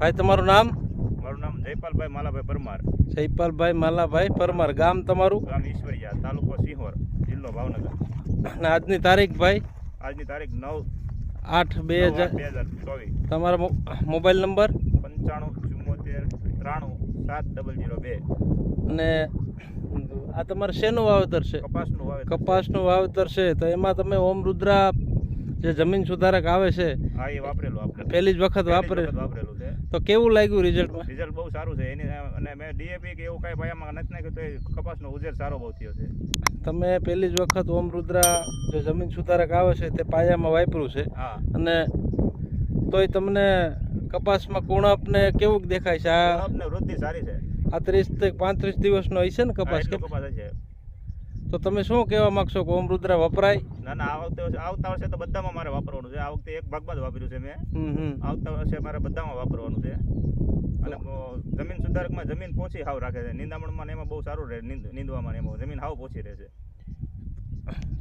ભાઈ તમારું નામ? મારું નામ જયપાલભાઈ માલાભાઈ પરમાર. જયપાલભાઈ માલાભાઈ પરમાર. ગામ તમારું? ગામ ઈશ્વરિયા તાલુકો સિંહોર જિલ્લો ભાવનગર. અને આજની તારીખ ભાઈ? આજની તારીખ નવ આઠ બે હજાર બે હજાર ચોવીસ. તમારો મોબાઈલ નંબર? પંચાણું ચુમ્મોતેર ત્રાણું સાત ડબલ જીરો બે. અને આ તમારે શેનું વાવેતર છે? કપાસનું વાવેતર કપાસનું વાવેતર છે. તો એમાં તમે ઓમ રુદ્રા જે જમીન સુધારક આવે છે હા એ વાપરેલું આપણે. પહેલી જ વખત વાપરે વાપરેલું. તો કેવું લાગ્યું રિઝલ્ટમાં રિઝલ્ટ બહુ સારું છે. એની અને મેં ડીએપી કે એવું કાંઈ પાયામાં નથી નાખ્યું તો એ કપાસનો ઉજેર સારો બહુ થયો છે. તમે પહેલી જ વખત ઓમ રુદ્રા જે જમીન સુધારક આવે છે તે પાયામાં વાપર્યું છે. અને તોય તમને કપાસમાં કુણપ ને કેવું દેખાય છે? આ વૃદ્ધિ સારી છે. આ ત્રીસથી પાંત્રીસ દિવસનો હશે ને કપાસ કપાસ છે તો તમે શું કહેવા માંગશો કે ઓમ રુદ્રા વપરાય? ના ના આ વખતે આવતા વર્ષે તો બધામાં મારે વાપરવાનું છે. આ વખતે એક ભાગમાં જ વાપર્યું છે મેં. આવતા વર્ષે મારે બધામાં વાપરવાનું છે. અને જમીન સુધારકમાં જમીન પોચી હાવ રાખે છે. નિંદામણમાં એમાં બહુ સારું રહે નિંદવામાં એમાં જમીન હાવ પોચી રહે છે.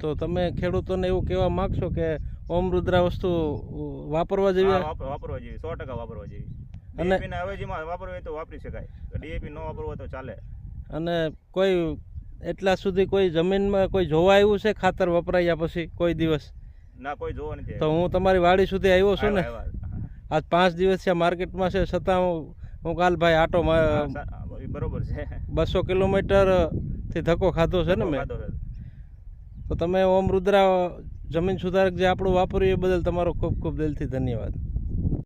તો તમે ખેડૂતોને એવું કહેવા માંગશો કે ઓમ રુદ્રા વસ્તુ વાપરવા જેવી વાપરવા જેવી સો ટકા વાપરવા જેવી. અને- અવેજીમાં વાપરવું હોય તો વાપરી શકાય. ડીએપી ન વાપરવું તો ચાલે. અને કોઈ એટલા સુધી કોઈ જમીનમાં કોઈ જોવા આવ્યું છે ખાતર વપરાયા પછી કોઈ દિવસ? ના કોઈ જોવા નથી તો હું તમારી વાડી સુધી આવ્યો છું ને. આજ પાંચ દિવસ છે માર્કેટમાં છે છતાં હું હું કાલ ભાઈ આટો બરોબર છે. બસો કિલોમીટરથી ધક્કો ખાધો છે ને મેં? તો તમે ઓમ રુદ્રા જમીન સુધારક જે આપણું વાપર્યું એ બદલ તમારો ખૂબ ખૂબ દિલથી ધન્યવાદ.